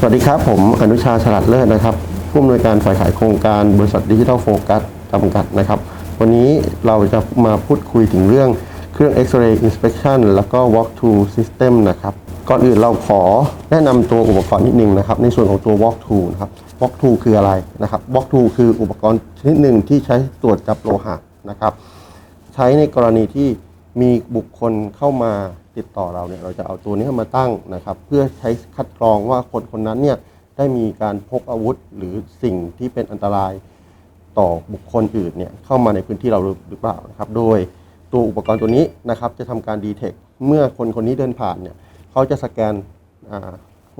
สวัสดีครับ ผมอนุชาฉลาดเลิศนะครับ ผู้อำนวยการฝ่ายขายโครงการบริษัทดิจิทัลโฟกัสจำกัดนะครับ วันนี้เราจะมาพูดคุยถึงเรื่องเครื่อง X-ray Inspection แล้วก็ Walk to System นะครับ ก่อนอื่นเราขอแนะนำตัวอุปกรณ์นิดนึงนะครับ ในส่วนของตัว Walk to นะครับ Walk to คืออะไรนะครับ Walk to คืออุปกรณ์ชนิดหนึ่งที่ใช้ตรวจจับโลหะนะครับ ใช้ในกรณีที่มีบุคคลเข้ามา ติดต่อเราเนี่ยเราจะเอาตัวนี้มาตั้งนะครับ เพื่อใช้คัดกรองว่าคนคนนั้นเนี่ยได้มีการพกอาวุธหรือสิ่งที่เป็นอันตรายต่อบุคคลอื่นเนี่ยเข้ามาในพื้นที่เราหรือเปล่านะครับ โดยตัวอุปกรณ์ตัวนี้นะครับ จะทำการดีเทคเมื่อคนคนนี้เดินผ่านเนี่ยเขาจะสแกน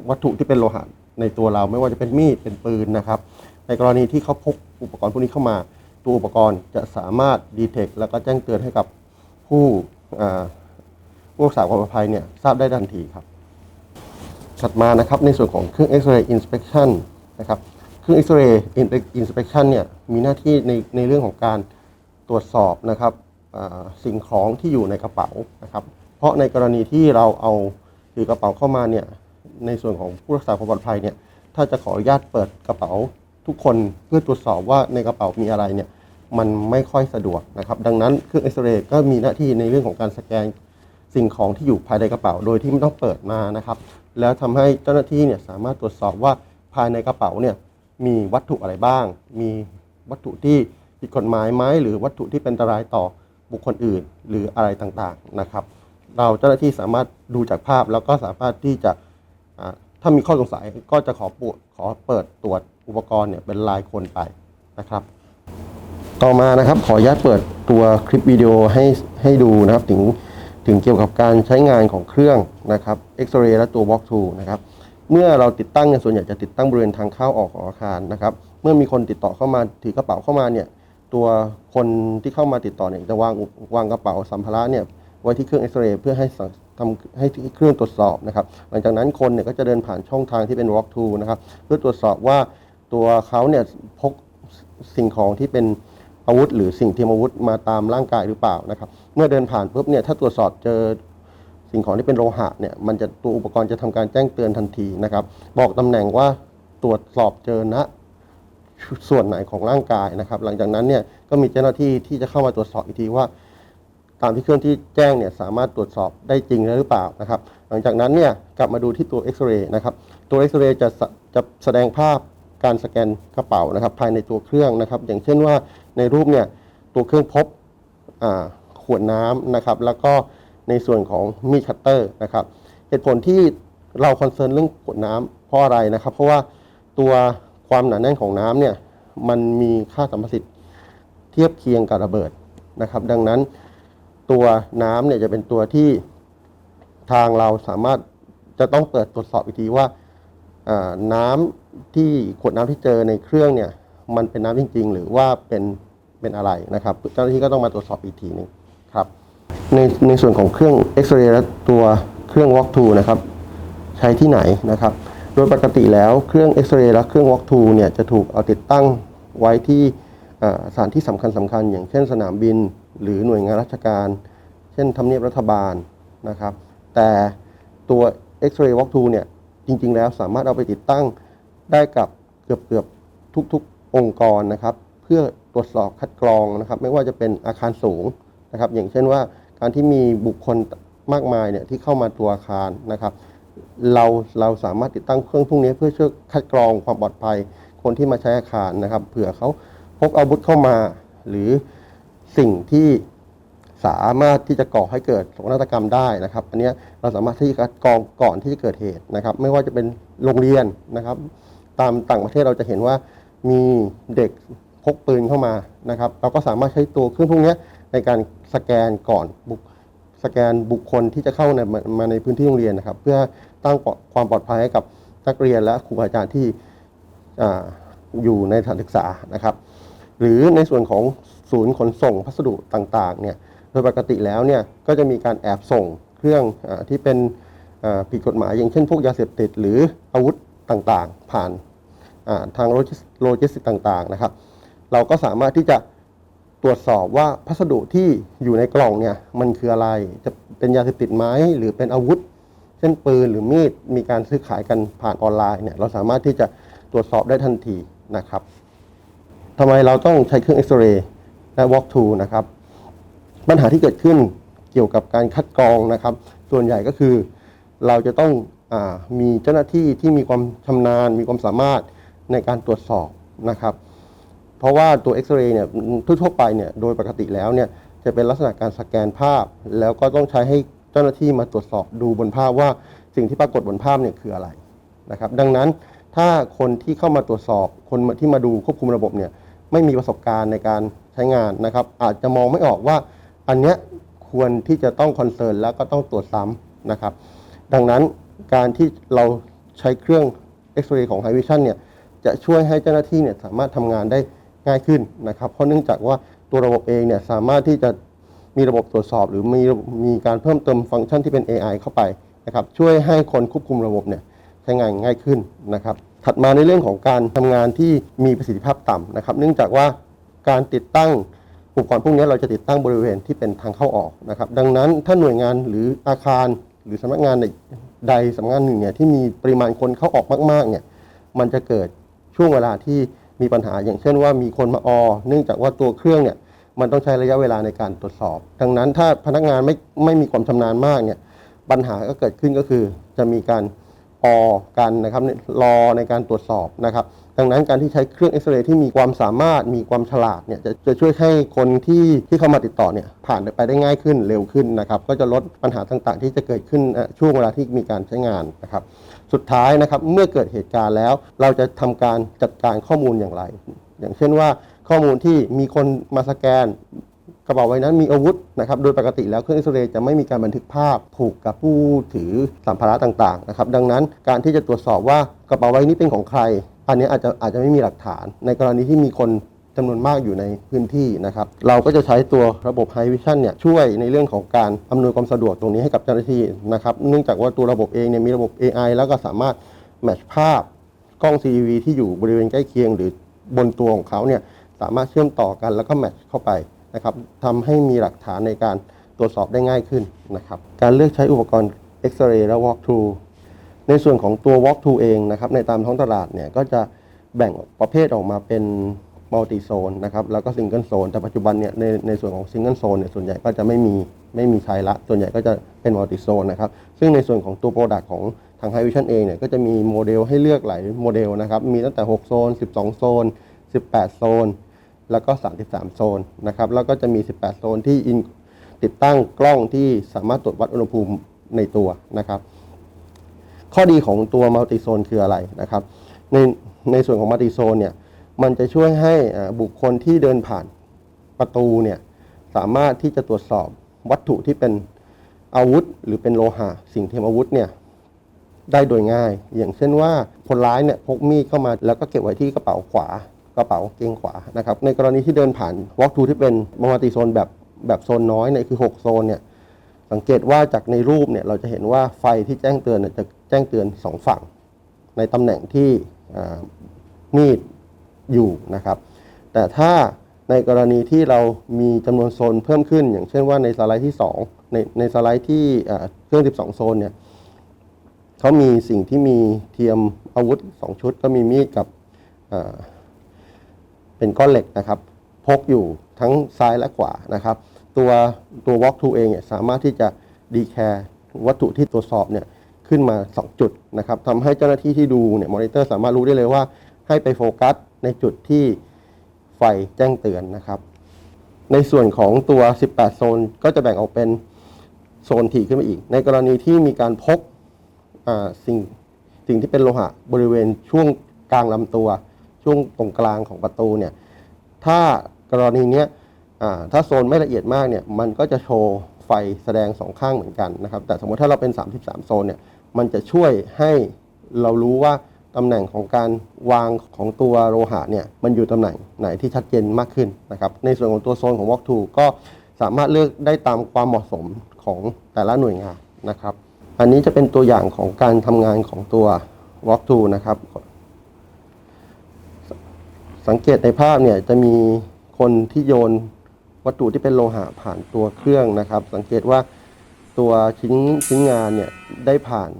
วัตถุที่เป็นโลหะในตัวเราไม่ว่าจะเป็นมีดเป็นปืนนะครับ ในกรณีที่เขาพกอุปกรณ์พวกนี้เข้ามา ตัวอุปกรณ์จะสามารถดีเทคแล้วก็แจ้งเตือนให้กับผู้ ผู้รักษาความปลอดภัยเนี่ยทราบได้ทันทีครับ ถัดมานะครับในส่วนของเครื่อง X-ray inspection นนะครับเครื่อง X-ray inspection เนี่ยมีหน้าที่ในในเรื่องของการตรวจสอบนะครับสิ่งของที่อยู่ในกระเป๋านะครับ เพราะในกรณีที่เราเอาถือกระเป๋าเข้ามาเนี่ยในส่วนของผู้รักษาความปลอดภัยเนี่ยถ้าจะขออนุญาตเปิดกระเป๋าทุกคนเพื่อตรวจสอบว่าในกระเป๋ามีอะไรเนี่ยมันไม่ค่อยสะดวกนะครับ ดังนั้นเครื่อง X-ray ก็มีหน้าที่ในเรื่องของการสแกน สิ่งของที่อยู่ภายในกระเป๋าโดยที่ไม่ต้องเปิดมานะครับ แล้วทำให้เจ้าหน้าที่เนี่ยสามารถตรวจสอบว่าภายในกระเป๋าเนี่ยมีวัตถุอะไรบ้าง มีวัตถุที่ผิดกฎหมายไหมหรือวัตถุที่เป็นอันตรายต่อบุคคลอื่น หรืออะไรต่างๆนะครับ เราเจ้าหน้าที่สามารถดูจากภาพแล้วก็สามารถที่จะถ้ามีข้อสงสัยก็จะขอปวดขอเปิดตรวจอุปกรณ์เนี่ยเป็นรายคนไปนะครับ ต่อมานะครับขออนุญาตเปิดตัวคลิปวิดีโอให้ให้ดูนะครับถึง ถึงเกี่ยวกับการใช้งานของเครื่องนะครับเอ็กซเรย์และตัว Walk to นะครับเมื่อเราติดตั้งเนี่ยส่วนใหญ่จะติดตั้งบริเวณทางเข้าออกของอาคารนะครับเมื่อมีคนติดต่อเข้ามาถือกระเป๋าเข้ามาเนี่ยตัวคนที่เข้ามาติดต่อเนี่ยจะวางวางกระเป๋าสัมภาระเนี่ยไว้ที่เครื่องเอ็กซเรย์เพื่อให้ทำให้เครื่องตรวจสอบนะครับหลังจากนั้นคนเนี่ยก็จะเดินผ่านช่องทางที่เป็น Walk to นะครับเพื่อตรวจสอบว่าตัวเขาเนี่ยพกสิ่งของที่เป็น อาวุธ หรือสิ่งเทียมอาวุธมาตามร่างกายหรือเปล่านะครับ เมื่อเดินผ่านปุ๊บเนี่ยถ้าตรวจสอบเจอสิ่งของที่เป็นโลหะเนี่ยมันจะตัวอุปกรณ์จะทำการแจ้งเตือนทันทีนะครับ บอกตำแหน่งว่าตรวจสอบเจอณส่วนไหนของร่างกายนะครับ หลังจากนั้นเนี่ยก็มีเจ้าหน้าที่ที่จะเข้ามาตรวจสอบอีกทีว่า ตามที่เครื่องที่แจ้งเนี่ยสามารถตรวจสอบได้จริงหรือเปล่านะครับ หลังจากนั้นเนี่ยกลับมาดูที่ตัวเอ็กซเรย์นะครับตัวเอ็กซเรย์จะจะแสดงภาพการสแกนกระเป๋านะครับ ภายในตัวเครื่องนะครับ อย่างเช่นว่า ในรูปเนี่ยตัวเครื่องพบขวดน้ำนะครับ แล้วก็ในส่วนของมีดคัตเตอร์นะครับ เหตุผลที่เราคอนเซิร์นเรื่องขวดน้ำเพราะอะไรนะครับ เพราะว่าตัวความหนาแน่นของน้ำเนี่ยมันมีค่าสัมประสิทธิ์เทียบเคียงกับระเบิดนะครับ ดังนั้นตัวน้ำเนี่ยจะเป็นตัวที่ทางเราสามารถจะต้องเปิดตรวจสอบอีกทีว่าน้ำที่ขวดน้ำที่เจอในเครื่องเนี่ยมันเป็นน้ำจริง ๆ หรือว่าเป็น เป็นอะไรนะครับ เจ้าหน้าที่ก็ต้องมาตรวจสอบอีกทีหนึงครับในในส่วนของเครื่องเอ็กซเรย์และตัวเครื่อง Walk to นะครับใช้ที่ไหนนะครับ โดยปกติแล้วเครื่องเอ็กซเรย์และเครื่อง Walk to เนี่ยจะถูกเอาติดตั้งไว้ที่สถานที่สำคัญสำคัญ อย่างเช่นสนามบิน หรือหน่วยงานราชการ เช่นทำเนียบรัฐบาลนะครับ แต่ตัว X-ray Walk to เนี่ยจริง ๆ แล้วสามารถเอาไปติดตั้งได้กับเกือบเกือบทุก ๆ องค์กรนะครับ เพื่อ ตรวจสอบคัดกรองนะครับ ไม่ว่าจะเป็นอาคารสูงนะครับ อย่างเช่นว่าการที่มีบุคคลมากมายเนี่ยที่เข้ามาตัวอาคารนะครับ เราเราสามารถติดตั้งเครื่องพวกนี้เพื่อช่วยคัดกรองความปลอดภัยคนที่มาใช้อาคารนะครับเผื่อเขาพกอาวุธเข้ามา หรือสิ่งที่สามารถที่จะก่อให้เกิดโศกนาฏกรรมได้นะครับ อันนี้เราสามารถที่จะคัดกรองก่อนที่จะเกิดเหตุนะครับ ไม่ว่าจะเป็นโรงเรียนนะครับ ตามต่างประเทศเราจะเห็นว่ามีเด็ก พกปืนเข้ามานะครับ เราก็สามารถใช้ตัวเครื่องพวกนี้ในการสแกนก่อนบุคสแกนบุคคลที่จะเข้าในมาในพื้นที่โรงเรียนนะครับ เพื่อตั้งความปลอดภัยให้กับนักเรียนและครูอาจารย์ที่ออยู่ในสถานศึกษานะครับ หรือในส่วนของศูนย์ขนส่งพัสดุต่างๆเนี่ยโดยปกติแล้วเนี่ยก็จะมีการแอบส่งเครื่องอที่เป็นผิดกฎหมาย อย่างเช่นพวกยาเสพติดหรืออาวุธต่างๆ ผ่านทางโลจิสติกต่างๆนะครับ เราก็สามารถที่จะตรวจสอบว่าพัสดุที่อยู่ในกล่องเนี่ยมันคืออะไร จะเป็นยาเสพติดไหมหรือเป็นอาวุธ เช่นปืนหรือมีดมีการซื้อขายกันผ่านออนไลน์เนี่ยเราสามารถที่จะตรวจสอบได้ทันทีนะครับทำไมเราต้องใช้เครื่องเอ็กซเรย์และ walk to นะครับปัญหาที่เกิดขึ้นเกี่ยวกับการคัดกรองนะครับ ส่วนใหญ่ก็คือเราจะต้องอมีเจ้าหน้าที่ที่มีความชำนาญ มีความสามารถในการตรวจสอบนะครับ เพราะว่าตัวเอ็กซเรย์เนี่ยทั่วๆไปเนี่ยโดยปกติแล้วเนี่ยจะเป็นลักษณะการสแกนภาพ แล้วก็ต้องใช้ให้เจ้าหน้าที่มาตรวจสอบดูบนภาพว่าสิ่งที่ปรากฏบนภาพเนี่ยคืออะไรนะครับดังนั้นถ้าคนที่เข้ามาตรวจสอบคนที่มาดูควบคุมระบบเนี่ยไม่มีประสบการณ์ในการใช้งานนะครับ อาจจะมองไม่ออกว่าอันเนี้ยควรที่จะต้องคอนเซิร์นแล้วก็ต้องตรวจซ้ำนะครับ ดังนั้นการที่เราใช้เครื่องเอ็กซเรย์ของ High Vision เนี่ยจะช่วยให้เจ้าหน้าที่เนี่ยสามารถทำงานได้ ง่ายขึ้นนะครับ เพราะเนื่องจากว่าตัวระบบเองเนี่ยสามารถที่จะมีระบบตรวจสอบ หรือมีมีการเพิ่มเติมฟังก์ชันที่เป็น AI เข้าไปนะครับช่วยให้คนควบคุมระบบเนี่ยใช้งานง่ายขึ้นนะครับ ถัดมาในเรื่องของการทำงานที่มีประสิทธิภาพต่ำนะครับ เนื่องจากว่าการติดตั้งอุปกรณ์พวกนี้เราจะติดตั้งบริเวณที่เป็นทางเข้าออกนะครับ ดังนั้นถ้าหน่วยงานหรืออาคารหรือสำนักงานใดสำนักงานหนึ่งเนี่ยที่มีปริมาณคนเข้าออกมากๆเนี่ยมันจะเกิดช่วงเวลาที่ มีปัญหาอย่างเช่นว่ามีคนมาออ เนื่องจากว่าตัวเครื่องเนี่ยมันต้องใช้ระยะเวลาในการตรวจสอบ ดังนั้นถ้าพนักงานไม่ไม่มีความชำนาญมากเนี่ยปัญหาก็เกิดขึ้นก็คือ จะมีการออกันนะครับรอในการตรวจสอบนะครับ ดังนั้นการที่ใช้เครื่องเอ็กซเรย์ที่มีความสามารถมีความฉลาดเนี่ยจะจะช่วยให้คนที่ที่เข้ามาติดต่อเนี่ยผ่านไปได้ง่ายขึ้นเร็วขึ้นนะครับ ก็จะลดปัญหาต่างๆ ที่จะเกิดขึ้นช่วงเวลาที่มีการใช้งานนะครับ สุดท้ายนะครับเมื่อเกิดเหตุการณ์แล้ว เราจะทำการจัดการข้อมูลอย่างไร อย่างเช่นว่าข้อมูลที่มีคนมาสแกนกระเป๋าใบนั้นมีอาวุธนะครับโดยปกติแล้วเครื่องเอ็กซเรย์จะไม่มีการบันทึกภาพผูกกับผู้ถือสัมภาระต่างๆนะครับดังนั้นการที่จะตรวจสอบว่ากระเป๋าใบนี้เป็นของใคร อันนี้อาจจะอาจจะไม่มีหลักฐาน ในกรณีที่มีคน จำนวนมากอยู่ในพื้นที่นะครับ เราก็จะใช้ตัวระบบ High Vision เนี่ยช่วยในเรื่องของการอำนวยความสะดวกตรงนี้ให้กับเจ้าหน้าที่นะครับ เนื่องจากว่าตัวระบบเองเนี่ยมีระบบ AI แล้วก็สามารถแมทช์ภาพกล้อง CCTV ที่อยู่บริเวณใกล้เคียง หรือบนตัวของเขาเนี่ยสามารถเชื่อมต่อกันแล้วก็แมทช์เข้าไปนะครับทำให้มีหลักฐานในการตรวจสอบได้ง่ายขึ้นนะครับ การเลือกใช้อุปกรณ์เอ็กซเรย์และ walk through ในส่วนของตัว walk through เองนะครับในตามท้องตลาดเนี่ยก็จะแบ่งประเภทออกมาเป็น multi zone นะครับแล้วก็ single zone แต่ปัจจุบันเนี่ยในในส่วนของ single zone เนี่ยส่วนใหญ่ก็จะไม่มีไม่มีใช้ละ ส่วนใหญ่ก็จะเป็น multi zone นะครับซึ่งในส่วนของตัว product ของทาง High Vision เองเนี่ยก็จะมีโมเดลให้เลือกหลายโมเดลนะครับมีตั้งแต่ 6 โซน 12 โซน 18 โซน แล้วก็ 33 โซนนะครับแล้วก็จะมี 18 โซนที่ in ติดตั้งกล้องที่สามารถตรวจวัดอุณหภูมิในตัวนะครับ ข้อดีของตัวมัลติโซนคืออะไรนะครับในในส่วนของมัลติโซนเนี่ย มันจะช่วยให้บุคคลที่เดินผ่านประตูเนี่ยสามารถที่จะตรวจสอบวัตถุที่เป็นอาวุธ หรือเป็นโลหะสิ่งเทียมอาวุธเนี่ยได้โดยง่าย อย่างเช่นว่าคนร้ายเนี่ยพกมีดเข้ามาแล้วก็เก็บไว้ที่กระเป๋าขวากระเป๋าเกงขวานะครับในกรณีที่เดินผ่านวอล์กทูที่เป็นมัลติโซนแบบแบบโซนน้อยเนี่ยคือ 6 โซนเนี่ยสังเกตว่าจากในรูปเนี่ยเราจะเห็นว่าไฟที่แจ้งเตือนเนี่ยจะแจ้งเตือนสองฝั่ง ในตำแหน่งที่มีด อยู่นะครับ แต่ถ้าในกรณีที่เรามีจำนวนโซนเพิ่มขึ้น อย่างเช่นว่าในสไลด์ที่ 2 ในในสไลด์ที่เครื่อง 12 โซนเนี่ยเขามีสิ่งที่มีเทียมอาวุธ 2 ชุด ก็มีมีดกับเป็นก้อนเหล็กนะครับ พกอยู่ทั้งซ้ายและขวานะครับ ตัวตัว walk to เองเนี่ยสามารถที่จะดีแคร์วัตถุที่ตรวจสอบเนี่ยขึ้นมา 2 จุดนะครับทำให้เจ้าหน้าที่ที่ดูเนี่ยมอนิเตอร์สามารถรู้ได้เลยว่า ให้ไปโฟกัสในจุดที่ไฟแจ้งเตือนนะครับ ในส่วนของตัว 18 โซนก็จะแบ่งออกเป็นโซนถี่ขึ้นมาอีก ในกรณีที่มีการพกสิ่งสิ่งที่เป็นโลหะบริเวณช่วงกลางลำตัว ช่วงตรงกลางของประตูเนี่ยถ้ากรณีนี้ถ้าโซนไม่ละเอียดมากเนี่ยมันก็จะโชว์ไฟแสดงสองข้างเหมือนกันนะครับ แต่สมมติถ้าเราเป็น 33 โซนเนี่ยมันจะช่วยให้เรารู้ว่า ตำแหน่งของการวางของตัวโลหะเนี่ยมันอยู่ตำแหน่งไหนที่ชัดเจนมากขึ้นนะครับในส่วนของตัวโซนของ Walk to ก็สามารถเลือกได้ตามความเหมาะสมของแต่ละหน่วยงานนะครับ อันนี้จะเป็นตัวอย่างของการทำงานของตัว Walk to นะครับ สังเกตในภาพเนี่ยจะมีคนที่โยนวัตถุที่เป็นโลหะผ่านตัวเครื่องนะครับ สังเกตว่าตัวชิ้นชิ้นงานเนี่ยได้ผ่าน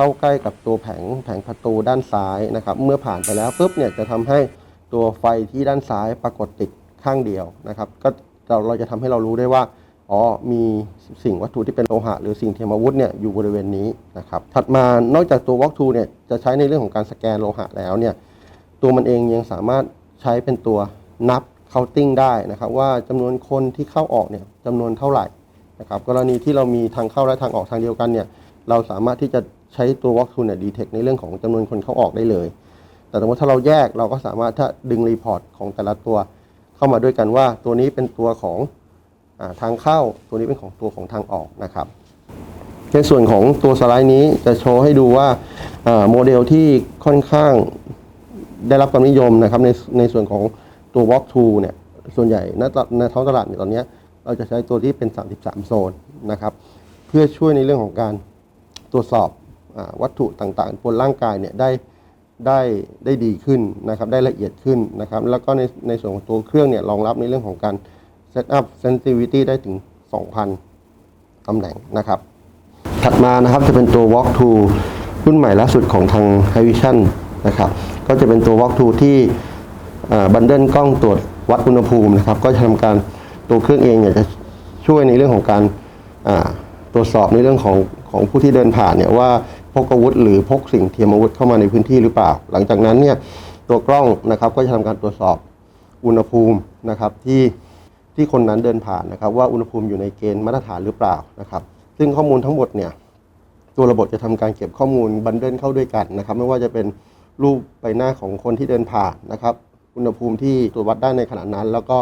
เข้าใกล้กับตัวแผงแผงประตูด้านซ้ายนะครับ เมื่อผ่านไปแล้วปุ๊บเนี่ยจะทำให้ตัวไฟที่ด้านซ้ายปรากฏติดข้างเดียวนะครับ ก็เราเราจะทำให้เรารู้ได้ว่าอ๋อมีสิ่งวัตถุที่เป็นโลหะ หรือสิ่งเทียมอาวุธเนี่ยอยู่บริเวณนี้นะครับ ถัดมานอกจากตัว Walk to เนี่ยจะใช้ในเรื่องของการสแกนโลหะแล้วเนี่ยตัวมันเองยังสามารถใช้เป็นตัวนับ counting ได้นะครับว่าจำนวนคนที่เข้าออกเนี่ยจำนวนเท่าไหร่นะครับกรณีที่เรามีทางเข้าและทางออกทางเดียวกันเนี่ยเราสามารถที่จะ ใช้ตัว walk through เนี่ย detect ในเรื่องของจำนวนคนเข้าออกได้เลย แต่สมมติถ้าเราแยกเราก็สามารถถ้าดึงรีพอร์ตของแต่ละตัวเข้ามาด้วยกันว่าตัวนี้เป็นตัวของอทางเข้า ตัวนี้เป็นของตัวของทางออกนะครับ ในส่วนของตัวสไลด์นี้จะโชว์ให้ดูว่าโมเดลที่ค่อนข้างได้รับความนิยมนะครับในในส่วนของตัว Walk to เนี่ยส่วนใหญ่ในท้องตลาดเนี่ยตอนนี้เราจะใช้ตัวที่เป็น 33 โซนนะครับ เพื่อช่วยในเรื่องของการตรวจสอบ วัตถุต่างๆ บนร่างกายเนี่ยได้ได้ได้ดีขึ้นนะครับได้ละเอียดขึ้นนะครับแล้วก็ในในส่วนของตัวเครื่องเนี่ยรองรับในเรื่องของการ set up sensitivity ได้ถึง 2,000 ตำแหน่งนะครับ ถัดมานะครับจะเป็นตัว Walk to รุ่นใหม่ล่าสุดของทาง High Vision นะครับก็จะเป็นตัว Walk to ที่บันเดิลกล้องตรวจวัดอุณหภูมินะครับก็จะทำการตัวเครื่องเองเนี่ยจะช่วยในเรื่องของการตรวจสอบในเรื่องของของผู้ที่เดินผ่านเนี่ยว่า กอาวุธ หรือพกสิ่งเทียมอาวุธเข้ามาในพื้นที่หรือเปล่า หลังจากนั้นเนี่ยตัวกล้องนะครับก็จะทำการตรวจสอบอุณหภูมินะครับที่ที่คนนั้นเดินผ่านนะครับ ว่าอุณหภูมิอยู่ในเกณฑ์มาตรฐานหรือเปล่านะครับ ซึ่งข้อมูลทั้งหมดเนี่ยตัวระบบจะทำการเก็บข้อมูลบันเดิลเข้าด้วยกันนะครับ ไม่ว่าจะเป็นรูปใบหน้าของคนที่เดินผ่านนะครับ อุณหภูมิที่ตรวจวัดได้ในขณะนั้น แล้วก็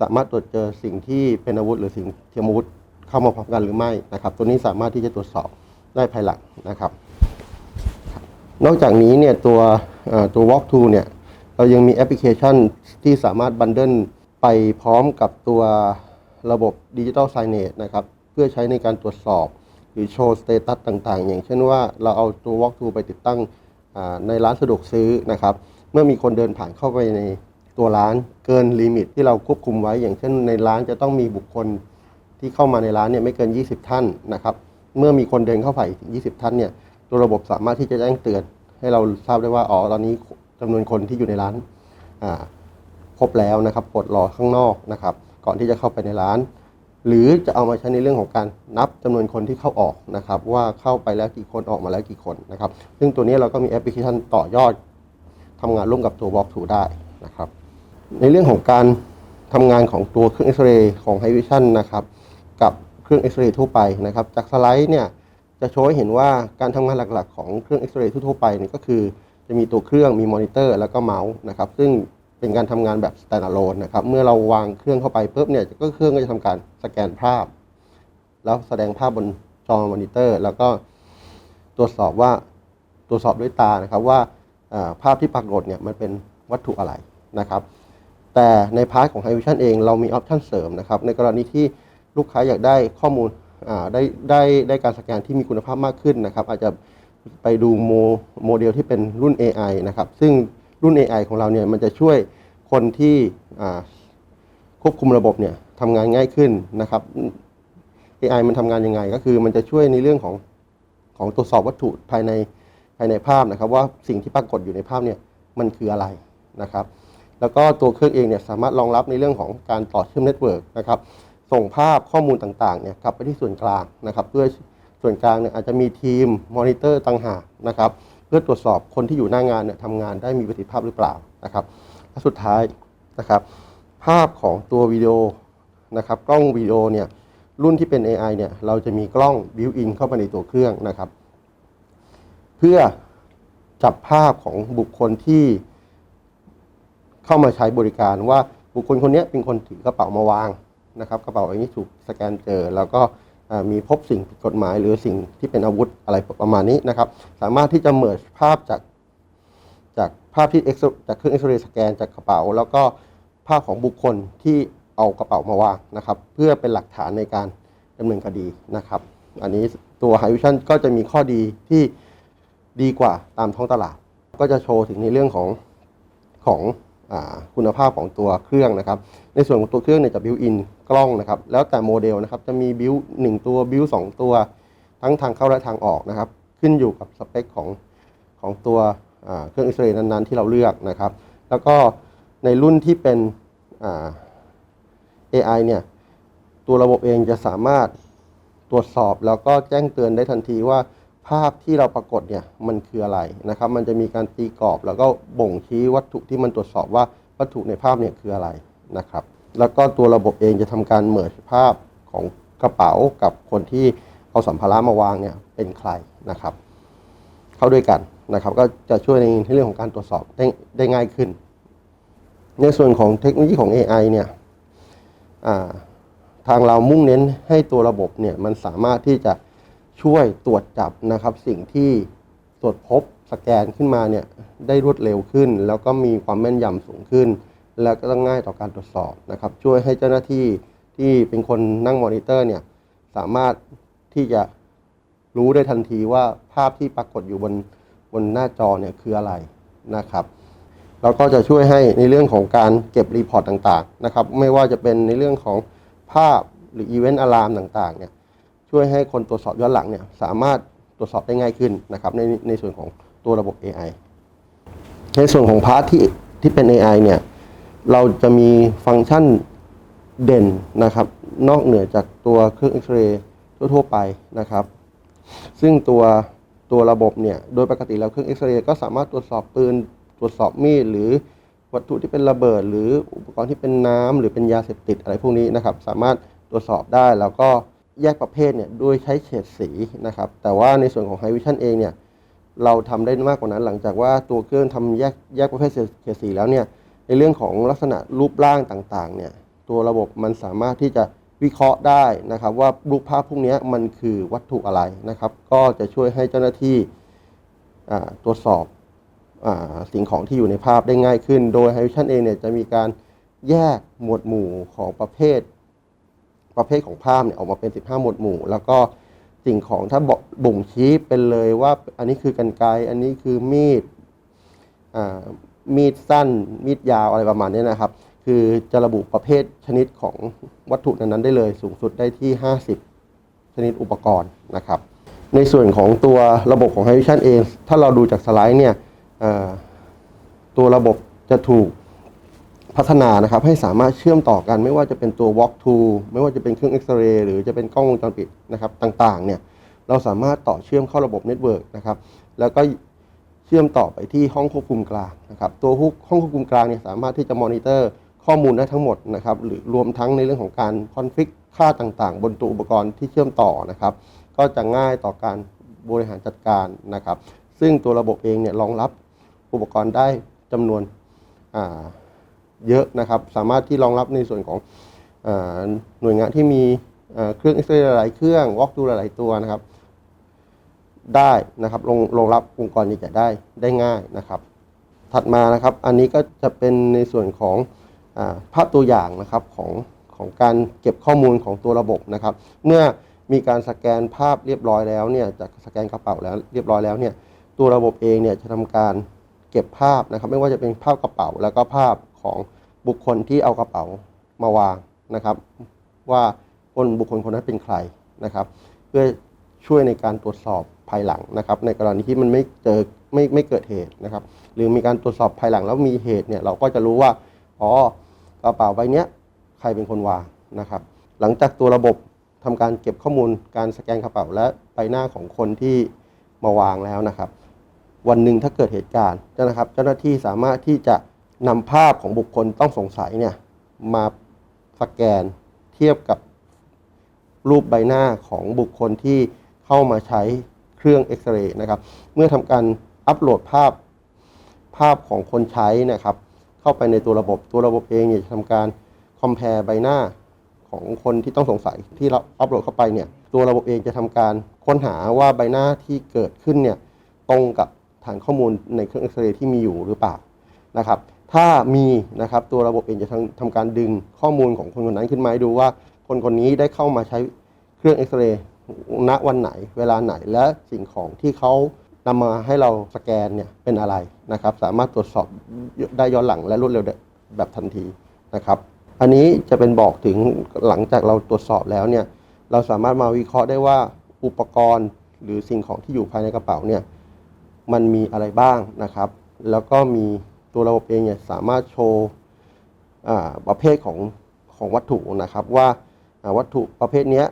สามารถตรวจเจอสิ่งที่เป็นอาวุธ หรือสิ่งเทียมอาวุธเข้ามาพร้อมกันหรือไม่นะครับ ตัวนี้สามารถที่จะตรวจสอบ ได้ภายหลังนะครับ นอกจากนี้เนี่ยตัวตัว Walk to เนี่ยเรายังมีแอปพลิเคชันที่สามารถบันเดิลไปพร้อมกับตัวระบบดิจิ t a ลไซเน e นะครับเพื่อใช้ในการตรวจสอบ หรือโชว์สเตตัสต่างๆ อย่างเช่นว่าเราเอาตัว Walk to ไปติดตั้งในร้านสะดวกซื้อนะครับ เมื่อมีคนเดินผ่านเข้าไปในตัวร้านเกินลิมิตที่เราควบคุมไว้ อย่างเช่นในร้านจะต้องมีบุคคลที่เข้ามาในร้านเนี่ยไม่เกิน 20 ท่านนะครับ เมื่อมีคนเดินเข้าไปถึง20 ท่านเนี่ยตัวระบบสามารถที่จะแจ้งเตือน ให้เราทราบได้ว่าอ๋อตอนนี้จำนวนคนที่อยู่ในร้านครบแล้วนะครับกดรอข้างนอกนะครับ ก่อนที่จะเข้าไปในร้าน หรือจะเอามาใช้ในเรื่องของการนับจำนวนคนที่เข้าออกนะครับ ว่าเข้าไปแล้วกี่คนออกมาแล้วกี่คนนะครับ ซึ่งตัวนี้เราก็มีแอปพลิเคชันต่อยอดทำงานร่วมกับตัว Walk to ได้นะครับ ในเรื่องของการทำงานของตัวเครื่องเอ็กซเรย์ของ High Vision นะครับ กับ รื่องเอ็กซเรย์ทั่วไปนะครับ จากสไลด์เนี่ยจะโชว์ให้เห็นว่าการทำงานหลักๆ ของเครื่องเอ็กซเรย์ทั่วไปนี่ก็คือ จะมีตัวเครื่องมีมอนิเตอร์แล้วก็เมาส์นะครับ ซึ่งเป็นการทำงานแบบ standalone นะครับ เมื่อเราวางเครื่องเข้าไปปุ๊บเนี่ยก็เครื่องก็จะทำการสแกนภาพ แล้วแสดงภาพบนจอมอนิเตอร์ แล้วก็ตรวจสอบว่าตรวจสอบด้วยตานะครับว่าอ่าภาพที่ปรากฏเนี่ยมันเป็นวัตถุอะไรนะครับ แต่ในพาร์ทของ High Vision เองเรามีออปชันเสริมนะครับ ในกรณีที่ ลูกค้าอยากได้ข้อมูลได้ได้ได้การสแกนที่มีคุณภาพมากขึ้นนะครับ อาจจะไปดูโมโมเดลที่เป็นรุ่น AI นะครับ ซึ่งรุ่น AI ของเราเนี่ยมันจะช่วยคนที่ควบคุมระบบเนี่ยทำงานง่ายขึ้นนะครับ AI มันทำงานยังไง ก็คือมันจะช่วยในเรื่องของของตรวจสอบวัตถุภายในภายในภาพนะครับ ว่าสิ่งที่ปรากฏอยู่ในภาพเนี่ยมันคืออะไรนะครับ แล้วก็ตัวเครื่องเองเนี่ยสามารถรองรับในเรื่องของการต่อเชื่อมเน็ตเวิร์กนะครับ ส่งภาพข้อมูลต่างๆเนี่ยกลับไปที่ส่วนกลางนะครับ เพื่อส่วนกลางเนี่ยอาจจะมีทีมมอนิเตอร์ต่างหากนะครับ เพื่อตรวจสอบคนที่อยู่หน้างานเนี่ยทำงานได้มีประสิทธิภาพหรือเปล่านะครับและสุดท้ายนะครับ ภาพของตัววิดีโอนะครับ กล้องวิดีโอเนี่ยรุ่นที่เป็น AI เนี่ยเราจะมีกล้องบิวอินเข้าไปในตัวเครื่องนะครับ เพื่อจับภาพของบุคคลที่เข้ามาใช้บริการว่าบุคคลคนนี้เป็นคนถือกระเป๋ามาวาง นะครับกระเป๋าอันนี้ถูกสแกนเจอ แล้วก็มีพบสิ่งผิดกฎหมาย หรือสิ่งที่เป็นอาวุธอะไรประมาณนี้นะครับ สามารถที่จะเมิร์ภาพจากจากภาพที่จากเครื่องเอ็กซเรย์สแกนจากกระเป๋า แล้วก็ภาพของบุคคลที่เอากระเป๋ามาวางนะครับ เพื่อเป็นหลักฐานในการดำเนินคดีนะครับ อันนี้ตัว High Vision ก็จะมีข้อดีที่ดีกว่าตามท้องตลาด ก็จะโชว์ถึงในเรื่องของของ คุณภาพของตัวเครื่องนะครับ ในส่วนของตัวเครื่องเนี่ยจะบิวอินกล้องนะครับ แล้วแต่โมเดลนะครับ จะมีบิวหนึ่งตัวบิวสองตัว ทั้งทางเข้าและทางออกนะครับ ขึ้นอยู่กับสเปคของของตัวเครื่องอ็กซเรย์นั้นๆ ที่เราเลือกนะครับ แล้วก็ในรุ่นที่เป็น AI เนี่ย ตัวระบบเองจะสามารถตรวจสอบแล้วก็แจ้งเตือนได้ทันทีว่า ภาพที่เราปรากฏเนี่ยมันคืออะไรนะครับ มันจะมีการตีกรอบ แล้วก็บ่งชี้วัตถุที่มันตรวจสอบว่าวัตถุในภาพเนี่ยคืออะไรนะครับ แล้วก็ตัวระบบเองจะทำการเมิร์จภาพของกระเป๋ากับคนที่เอาสัมภาระมาวางเนี่ยเป็นใครนะครับ เข้าด้วยกันนะครับ ก็จะช่วยในเรื่องของการตรวจสอบได้ได้ง่ายขึ้น ในส่วนของเทคโนโลยีของ AI เนี่ยทางเรามุ่งเน้นให้ตัวระบบเนี่ยมันสามารถที่จะ ช่วยตรวจจับนะครับสิ่งที่ตรวจพบสแกนขึ้นมาเนี่ยได้รวดเร็วขึ้น แล้วก็มีความแม่นยำสูงขึ้น แล้วก็งง่ายต่อการตรวจสอบนะครับ ช่วยให้เจ้าหน้าที่ที่เป็นคนนั่งมอนิเตอร์เนี่ยสามารถที่จะรู้ได้ทันทีว่าภาพที่ปรากฏอยู่บนบนหน้าจอเนี่ยคืออะไรนะครับแล้วก็จะช่วยให้ในเรื่องของการเก็บรีพอร์ตต่างๆนะครับ ไม่ว่าจะเป็นในเรื่องของภาพหรืออีเวนต์อะลามต่างๆเนี่ย ช่วยให้คนตรวจสอบย้อนหลังเนี่ยสามารถตรวจสอบได้ง่ายขึ้นนะครับในในส่วนของตัวระบบ AI ในส่วนของพาร์ทที่ที่เป็น AI เนี่ยเราจะมีฟังก์ชันเด่นนะครับ นอกเหนือจากตัวเครื่องเอ็กซเรย์ทั่วๆไปนะครับ ซึ่งตัวตัวระบบเนี่ยโดยปกติแล้วเครื่องเอ็กซเรย์ก็สามารถตรวจสอบปืนตรวจสอบมีดหรือวัตถุที่เป็นระเบิด หรืออุปกรณ์ที่เป็นน้ำหรือเป็นยาเสพติดอะไรพวกนี้นะครับ สามารถตรวจสอบได้แล้วก็ แยกประเภทเนี่ยโดยใช้เฉดสีนะครับ แต่ว่าในส่วนของ High Vision เองเนี่ยเราทำได้มากกว่านั้นหลังจากว่าตัวเครื่องทำแยกแยกประเภทเฉดสีแล้วเนี่ยในเรื่องของลักษณะรูปร่างต่างๆเนี่ยตัวระบบมันสามารถที่จะวิเคราะห์ได้นะครับว่ารูปภาพพวกนี้มันคือวัตถุอะไรนะครับ ก็จะช่วยให้เจ้าหน้าที่ตรวจสอบอสิ่งของที่อยู่ในภาพได้ง่ายขึ้น โดย h i วิชั่นเองเนี่ยจะมีการแยกหมวดหมู่ของประเภท ประเภทของภาพเนี่ยออกมาเป็น 15 หมวดหมู่ แล้วก็สิ่งของถ้าบอกบ่งชี้เป็นเลยว่าอันนี้คือกันไกรอันนี้คือมีดมีดสั้นมีดยาวอะไรประมาณนี้นะครับ คือจะระบุประเภทชนิดของวัตถุนั้นๆได้เลยสูงสุดได้ที่ 50 ชนิดอุปกรณ์นะครับ ในส่วนของตัวระบบของ h i วิชันเองถ้าเราดูจากสไลด์เนี่ยตัวระบบจะถูก พัฒนานะครับให้สามารถเชื่อมต่อกันไม่ว่าจะเป็นตัว Walk to ไม่ว่าจะเป็นเครื่องเอ็กซเรย์หรือจะเป็นกล้องวงจรปิดนะครับต่างๆเนี่ยเราสามารถต่อเชื่อมเข้าระบบเน็ตเวิร์กนะครับแล้วก็เชื่อมต่อไปที่ห้องควบคุมกลางนะครับตัวห้องควบคุมกลางเนี่ยสามารถที่จะมอนิเตอร์ข้อมูลได้ทั้งหมดนะครับหรือรวมทั้งในเรื่องของการคอนฟิกค่าต่างๆ บนตัวอุปกรณ์ที่เชื่อมต่อนะครับก็จะง่ายต่อการบริหารจัดการนะครับ ซึ่งตัวระบบเองเนี่ยรองรับอุปกรณ์ได้จำนวนอ่า เยอะนะครับ สามารถที่รองรับในส่วนของอหน่วยงานที่มีเครื่องเอ็กซเรย์หลายเครื่องวอล์กดูหลายตัวนะครับ ได้นะครับรองรองรับองค์กรใหญ่ๆได้ได้ง่ายนะครับ ถัดมานะครับ อันนี้ก็จะเป็นในส่วนของอภาพตัวอย่างนะครับของของการเก็บข้อมูลของตัวระบบนะครับ เมื่อมีการสแกนภาพเรียบร้อยแล้วเนี่ยจากสแกนกระเป๋าแล้วเรียบร้อยแล้วเนี่ยตัวระบบเองเนี่ยจะทำการเก็บภาพนะครับ ไม่ว่าจะเป็นภาพกระเป๋าแล้วก็ภาพ ของบุคคลที่เอากระเป๋ามาวางนะครับ ว่าคนบุคคลคนนั้นเป็นใครนะครับ เพื่อช่วยในการตรวจสอบภายหลังนะครับ ในกรณีที่มันไม่เจอไม่ไม่เกิดเหตุนะครับ หรือมีการตรวจสอบภายหลังแล้วมีเหตุเนี่ยเราก็จะรู้ว่าอ๋อกระเป๋าใบเนี้ยใครเป็นคนวางนะครับ หลังจากตัวระบบทำการเก็บข้อมูลการสแกนกระเป๋าและใบหน้าของคนที่มาวางแล้วนะครับ วันหนึ่งถ้าเกิดเหตุการณ์เจ้านะครับ เจ้าหน้าที่สามารถที่จะ นำภาพของบุคคลต้องสงสัยเนี่ยมาสแกนเทียบกับรูปใบหน้าของบุคคลที่เข้ามาใช้เครื่องเอ็กซเรย์นะครับ เมื่อทำการอัปโหลดภาพภาพของคนใช้นะครับ เข้าไปในตัวระบบตัวระบบเองเนี่ยจะทำการคอมเพลใบหน้าของคนที่ต้องสงสัยที่เราอัปโหลดเข้าไปเนี่ยตัวระบบเองจะทำการค้นหาว่าใบหน้าที่เกิดขึ้นเนี่ยตรงกับฐานข้อมูลในเครื่องเอ็กซเรย์ที่มีอยู่หรือเปล่านะครับ ถ้ามีนะครับตัวระบบเองจะทำทำการดึงข้อมูลของคนคนนั้นขึ้นมาให้ดูว่า คนคนนี้ได้เข้ามาใช้เครื่องเอ็กซเรย์ณวันไหน เวลาไหนและสิ่งของที่เขานำมาให้เราสแกนเนี่ยเป็นอะไรนะครับ สามารถตรวจสอบได้ย้อนหลังและรวดเร็วแบบทันทีนะครับ อันนี้จะเป็นบอกถึงหลังจากเราตรวจสอบแล้วเนี่ยเราสามารถมาวิเคราะห์ได้ว่าอุปกรณ์หรือสิ่งของที่อยู่ภายในกระเป๋าเนี่ยมันมีอะไรบ้างนะครับ แล้วก็มี ตัวระบบเองเนี่ยสามารถโชว์ประเภทของของวัตถุนะครับว่าวัตถุประเภทนี้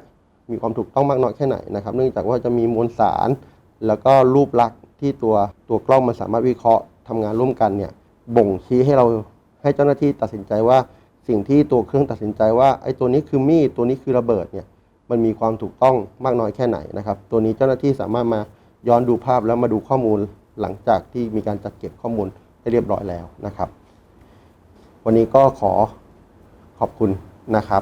มีความถูกต้องมากน้อยแค่ไหนนะครับ เนื่องจากว่าจะมีมวลสาร แล้วก็รูปลักษณ์ที่ตัวตัวกล้องมันสามารถวิเคราะห์ทำงานร่วมกันเนี่ยบ่งชี้ให้เราให้เจ้าหน้าที่ตัดสินใจว่าสิ่งที่ตัวเครื่องตัดสินใจว่าไอ้ตัวนี้คือมีดตัวนี้คือระเบิดเนี่ยมันมีความถูกต้องมากน้อยแค่ไหนนะครับ ตัวนี้เจ้าหน้าที่สามารถมาย้อนดูภาพแล้วมาดูข้อมูลหลังจากที่มีการจัดเก็บข้อมูล ได้เรียบร้อยแล้วนะครับ วันนี้ก็ขอขอบคุณนะครับ